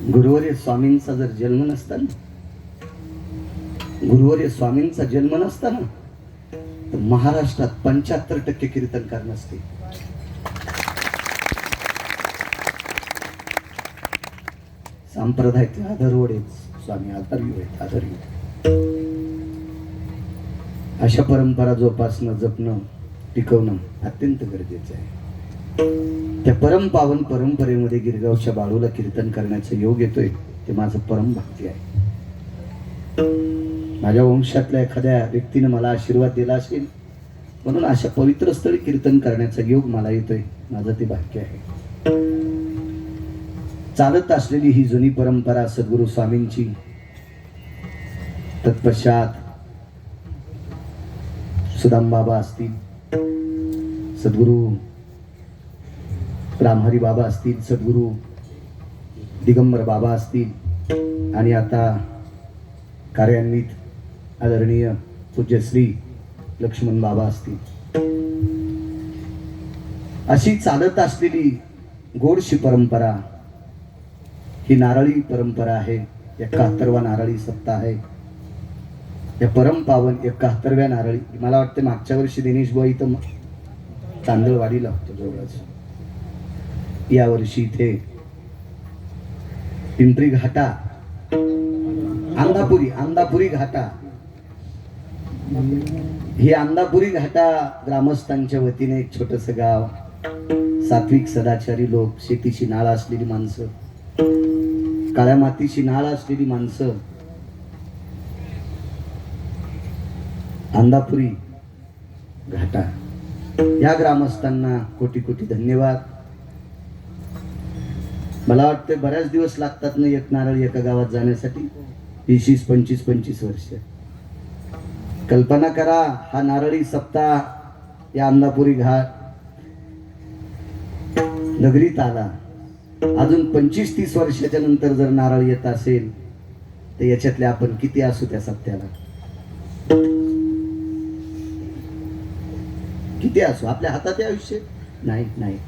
गुरुवर्य स्वामींचा जर जन्म नसता ना गुरुवर्य स्वामींचा जन्म नसता ना तर महाराष्ट्रात पंच्याहत्तर टक्के कीर्तनकार नसते संप्रदायातले आधारवड आहेत स्वामी आधारयू आहेत आधारयू अशा परंपरा जोपासणं जपणं टिकवणं अत्यंत गरजेचं आहे. त्या परम पावन परंपरेमध्ये गिरगावच्या बाळूला कीर्तन करण्याचा योग येतोय ते माझं परम भक्ती आहे. माझ्या वंशातल्या एखाद्या व्यक्तीनं मला आशीर्वाद दिला असेल म्हणून अशा पवित्र स्थळी कीर्तन करण्याचा योग मला येतोय माझं ते भाग्य आहे. चालत असलेली ही जुनी परंपरा सद्गुरू स्वामींची तत्पश्चात सुदाम बाबा असतील सद्गुरू रामहरी बाबा असतील सद्गुरू दिगंबर बाबा असतील आणि आता कार्यान्वित आदरणीय पूज्यश्री लक्ष्मण बाबा असतील. अशी चालत असलेली गोडशी परंपरा ही नारळी परंपरा आहे एकाहत्तरवा नारळी सप्ताह आहे. या परम पावन एकाहत्तरव्या नारळी मला वाटते मागच्या वर्षी दिनेश बुवा इथं तांदळवाडीला होतो जवळच. या वर्षी इथे पिंपरी घाटा आंदापुरी आंदापुरी घाटा. ही आंदापुरी घाटा ग्रामस्थांच्या वतीने एक छोटस गाव सात्विक सदाचारी लोक शेतीशी नाळ असलेली माणसं काळ्या मातीची नाळ असलेली माणसं अंदापुरी घाटा. या ग्रामस्थांना कोटी कोटी धन्यवाद. मला वाटतं बऱ्याच दिवस लागतात ना एक नारळ एका गावात जाण्यासाठी. वीस पंचवीस पंचवीस वर्ष. कल्पना करा हा नारळी सप्ताह या अंदापुरी घाट नगरीत आला. अजून पंचवीस तीस वर्षाच्या नंतर जर नारळ येत असेल तर याच्यातले आपण किती असू त्या सप्त्याला? किती असू? आपल्या हातात आयुष्य? नाही नाही.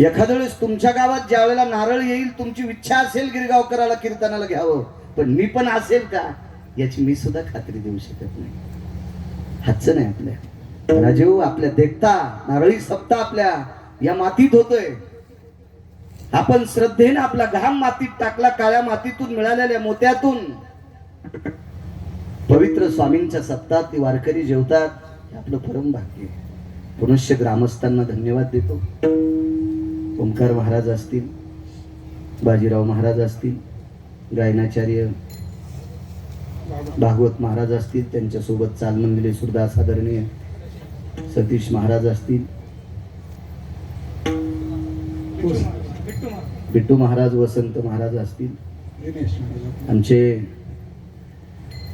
एखाद्या वेळेस तुमच्या गावात ज्या वेळेला नारळ येईल तुमची इच्छा असेल गिरगावकराला कीर्तनाला घ्यावं. पण मी पण असेल का? याची मी सुद्धा खात्री देऊ शकत नाही. हातच नाही आपल्या. राजीव आपल्या देखता नारळी सप्ता आपल्या. या मातीत होतोय. आपण श्रद्धेने आपला घाम मातीत टाकला काळ्या मातीतून मिळालेल्या मोत्यातून. पवित्र स्वामींच्या सप्तात ती वारकरी जेवतात. हे आपलं परम भाग्य आहे. पुनश्च ग्रामस्थांना धन्यवाद देतो. ओंकार महाराज असतील बाजीराव महाराज असतील गायनाचार्य भागवत महाराज असतील त्यांच्यासोबत चालमंदिले सुरदास आदरणीय सतीश महाराज असतील. बिट्टू महाराज वसंत महाराज असतील. आमचे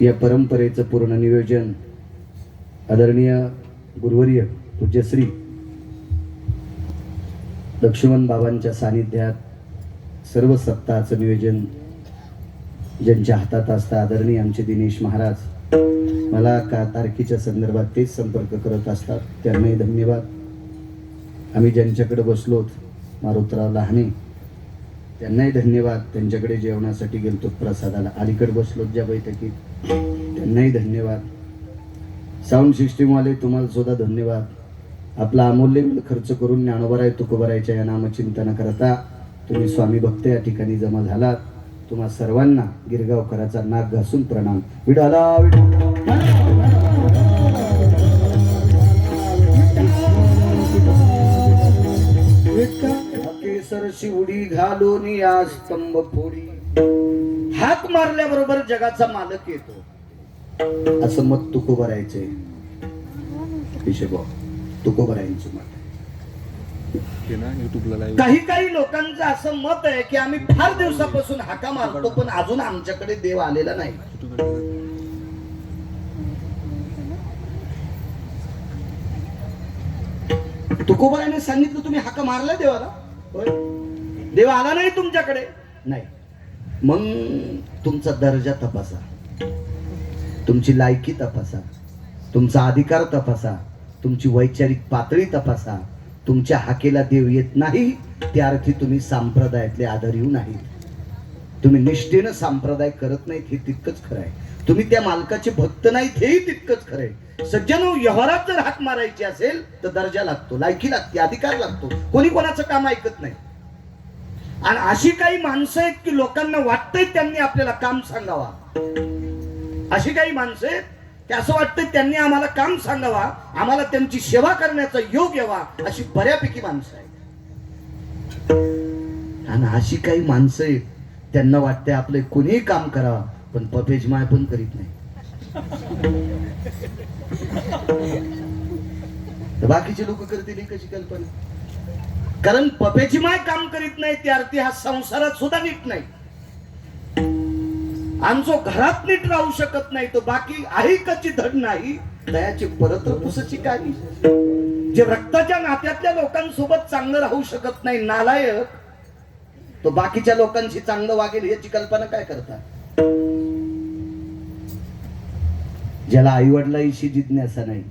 या परंपरेचं पूर्ण नियोजन आदरणीय गुरुवर्य पूज्यश्री लक्ष्मण बाबांच्या सानिध्यात सर्व सप्ताहाचं नियोजन ज्यांच्या हातात असतं आदरणीय आमचे दिनेश महाराज मला का तारखेच्या संदर्भात तेच संपर्क करत असतात त्यांनाही धन्यवाद. आम्ही ज्यांच्याकडे बसलोत मारुतराव लहाने त्यांनाही धन्यवाद. त्यांच्याकडे जेवणासाठी गेलतो प्रसादाला अलीकडे बसलोत ज्या बैठकीत. त्यांनाही धन्यवाद. साऊंड सिस्टीमवाले तुम्हाला सुद्धा धन्यवाद. आपला अमूल्य वेळ खर्च करून ज्ञानोबराय तुकोबरायच्या या नामचिंतन करता तुम्ही स्वामी भक्त या ठिकाणी जमा झालात. तुम्हा सर्वांना गिरगावकराचा नाक घासून प्रणाम. विडाला केसर शिवडी घालून या स्तंभ फोडी हाक मारल्याबरोबर जगाचा मालक येतो. असं मत तुकोबरायचंय हिशेबा तुकोबरायांचं मत काही काही लोकांचं असं मत आहे की आम्ही फार दिवसापासून हाका मारतो पण अजून आमच्याकडे देव आलेला नाही. तुकोबराने सांगितलं तुम्ही हाका मारला देवाला? देव आला नाही तुमच्याकडे. नाही. मग तुमचा दर्जा तपासा. तुमची लायकी तपासा. तुमचा अधिकार तपासा. तुमची वैचारिक पातळी तपासा. तुमच्या हाकेला देव येत नाही त्या अर्थी तुम्ही संप्रदायातले आदर येऊ नाही तुम्ही निष्ठेनं संप्रदाय करत नाहीत हे तितकंच खरं आहे तुम्ही त्या मालकाचे भक्त नाहीत हेही तितकंच खरं आहे सज्जनो व्यवहारात जर हाक मारायची असेल तर दर्जा लागतो लायकी लागते अधिकार लागतो. कोणी कोणाचं काम ऐकत नाही. आणि अशी काही माणसं आहेत की लोकांना वाटतंय त्यांनी आपल्याला काम सांगावा. अशी काही माणसं आहेत ते असं वाटतं त्यांनी आम्हाला काम सांगावा आम्हाला त्यांची सेवा करण्याचा योग यावा अशी बऱ्यापैकी माणसं आहेत. आणि अशी काही माणसं आहेत त्यांना वाटते आपले कोणीही काम करावं पण पपेज माय पण करीत नाही. बाकीचे लोक करतील कशी कल्पना? कारण पपेची माय काम करीत नाही त्या अर्थी हा संसारात सुद्धा नीट नाही. आमचो घरात नीट राहू शकत नाही तो बाकी ऐकाची कची धड नाही. दयाची परत पुसची काही. जे रक्ताच्या नात्यातल्या लोकांसोबत चांगलं राहू शकत नाही नालायक तो बाकीच्या लोकांशी चांगलं वागेल याची कल्पना काय करता ज्याला आई वडिलांशी जिज्ञासा नाही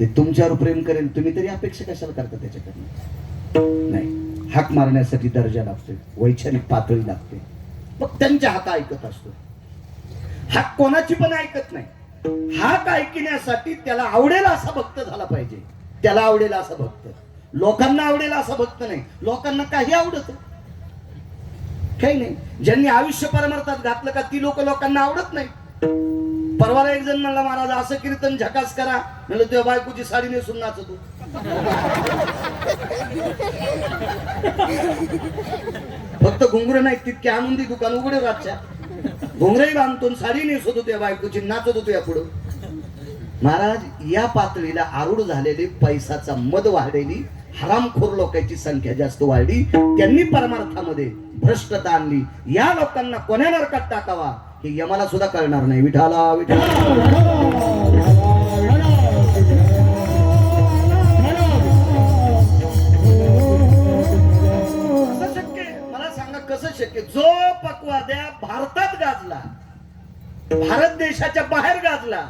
ते तुमच्यावर प्रेम करेल तुम्ही तरी अपेक्षा कशाला करता त्याच्याकडनं? नाही. हाक मारण्यासाठी दर्जा लागतोय वैचारिक पातळी लागते. मग त्यांच्या हात ऐकत असतो. हा कोणाची पण ऐकत नाही. हात ऐकण्यासाठी त्याला आवडेल असा भक्त झाला पाहिजे. त्याला आवडेल असा भक्त. लोकांना आवडेल असा भक्त नाही. लोकांना काही आवडत काही नाही. ज्यांनी आयुष्य परमार्थात घातलं का ती लोक लोकांना आवडत नाही. परवाला एक जण म्हणला महाराज असं कीर्तन झकास करा. म्हणलं तुझ्या बायकोची साडी नेसून नाचतो. फक्त घुंगरे नाही तितके आणून दे दुकान उघडे रातच्या. घुंगरही बांधतो साडी नेसत होत्या बायकोची नाचत होतो या पुढं. महाराज या पातळीला आरूढ झालेले पैसाचा मद वाढलेली हरामखोर लोकांची संख्या जास्त वाढली. त्यांनी परमार्थामध्ये भ्रष्टता आणली. या लोकांना कोण्या नरकात टाकावा हे यमाला सुद्धा कळणार नाही. विठाला विठाला भारत देशाच्या बाहेर गाजला.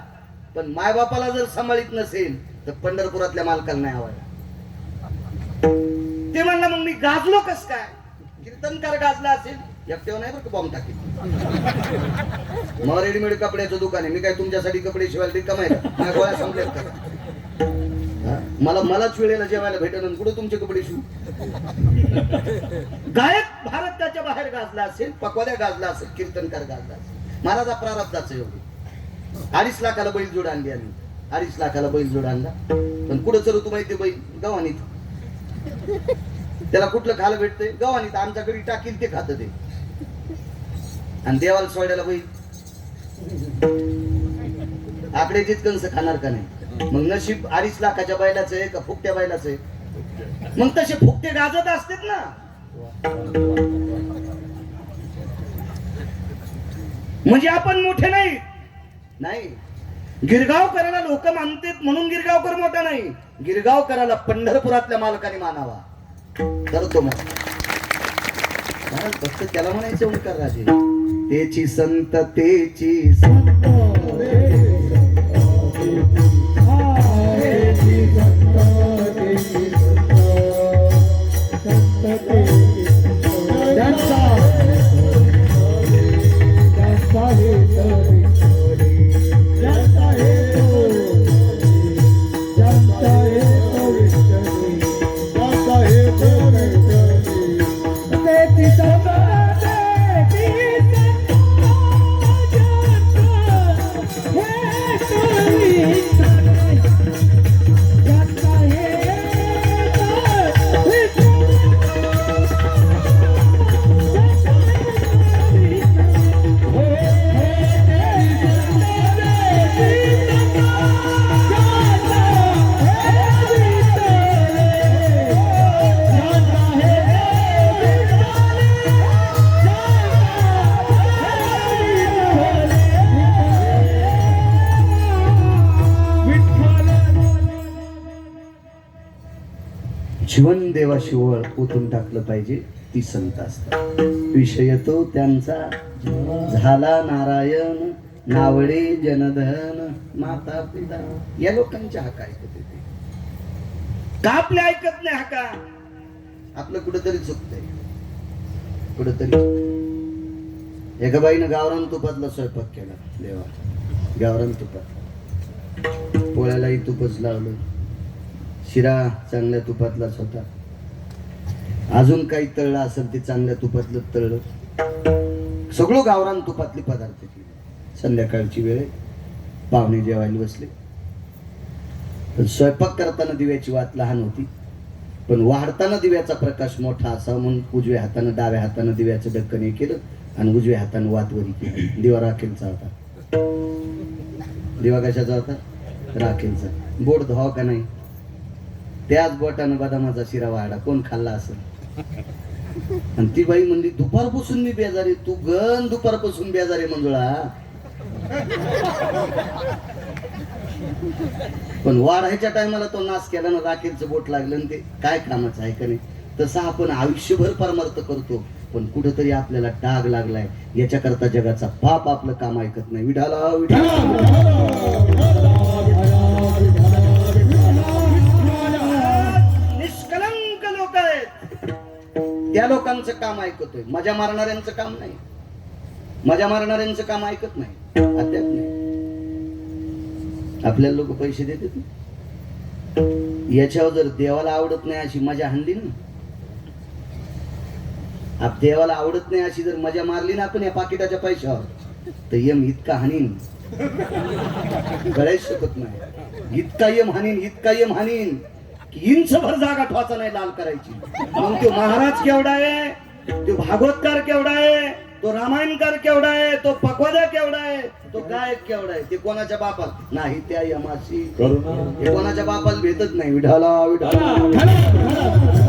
पण मायबापाला जर सांभाळीत नसेल तर पंढरपुरातल्या मालकाला नाही आवडला ते म्हणलं मग मी गाजलो कस काय? कीर्तनकार गाजला असेल. एकट्यावर नाही बरं का बॉम्ब टाकेल मग रेडीमेड कपड्याचं दुकान आहे. मी काय तुमच्यासाठी कपडे शिवायला रिकाम आहे गोळ्या संपल्यात का? मला मलाच वेळेला जेवायला भेटलं कुठं तुमचे कपडे शिवू? गायक भारताच्या बाहेर गाजला असेल पकवाद्या गाजला असेल कीर्तनकार गाजला असेल. महाराजा प्रारब्धाचं एवढं अडीच लाखाला बैल जोड आणली आम्ही. अडीच लाखाला बैल जोड आणला. पण कुठं चलू तू माहिती बैल? गव्हाणीत. त्याला कुठलं खायला भेटतंय? गव्हाणीत. आमच्याकडे टाकील ते खात ते. आणि देवाला सोडायला बैल. आकडे जितकंस खाणार का नाही? मग नशीब अडीच लाखाच्या बैलाचं आहे का फुकट्या बैलाचं आहे? मग तसे फुकटे गाजत असतात ना. म्हणजे आपण मोठे नाही. नाही. गिरगावकराला लोक मानतात म्हणून गिरगावकर मोठा नाही. गिरगावकराला पंढरपुरातल्या मालकाने मानावा. तर तो कारण फक्त त्याला म्हणायचं ओंकार राजे. तेची संत तेची संत. जीवन ओतून टाकलं पाहिजे ती संत असतात. विषय तो त्यांचा झाला नारायण नावडे जनधन माता पिता या लोकांच्या हक्क ऐकत येते का आपले ऐकत नाही हका आपलं कुठंतरी चुकतंय. कुठंतरी एका बाईनं गावरान तुपातला स्वयंपाक केला देवा. गावरान तुपात. पोळ्यालाही तुपच लावलं. शिरा चांगल्या तुपातलाच होता. अजून काही तळलं असेल ते चांगल्या तुपातलं तळलं. सगळं गावरान तुपातले पदार्थ केले संध्याकाळची वेळ पाहुणे जेवायला बसले. पण स्वयंपाक करताना दिव्याची वात लहान होती. पण वाढताना दिव्याचा प्रकाश मोठा असा म्हणून उजव्या हातानं डाव्या हातानं दिव्याचं डक्कन हे केलं आणि उजव्या हातानं वात वरी केली. दिवा राखेलचा होता. दिवा कशाचा होता? राखेलचा. बोट धुवा का नाही? त्याच बोटानं बदामाचा शिरा वाढा. कोण खाल्ला असेल? आणि ती बाई म्हणली दुपारपासून मी बेजारी तू गण दुपारपासून बेजारी मंजुळा. पण वाढायच्या टायमाला तो नाश केला ना राखेलचं बोट लागलं आणि ते काय कामाचं आहे का नाही? तसं आपण आयुष्यभर परमार्थ करतो पण कुठंतरी आपल्याला डाग लागलाय. याच्याकरता जगाचा बाप आपलं काम ऐकत नाही. विढाला विढाला त्या लोकांचं काम ऐकतोय. मजा मारणाऱ्यांचं काम नाही. मजा मारणाऱ्यांचं काम ऐकत नाही. अद्याप नाही. आपल्याला लोक पैसे देतात याच्यावर जर देवाला आवडत नाही अशी मजा हाणली ना. आप देवाला आवडत नाही अशी जर मजा मारली ना आपण या पाकिटाच्या पैशावर तर यम इतका हानीन. कळायच शकत नाही. इतका यम हानीन इतका यम हानीन. इंचभर जागा ठोचा नाही लाल करायची. मग तो महाराज केवढा आहे? तो भागवतकार केवढा आहे? तो रामायणकार केवढा आहे? तो पकवादा केवढा आहे? तो गायक केवढा आहे? ते कोणाच्या बापाला नाही त्या यमाशी. करुणा. कोणाच्या बापाला भेटत नाही. विठाला विठाला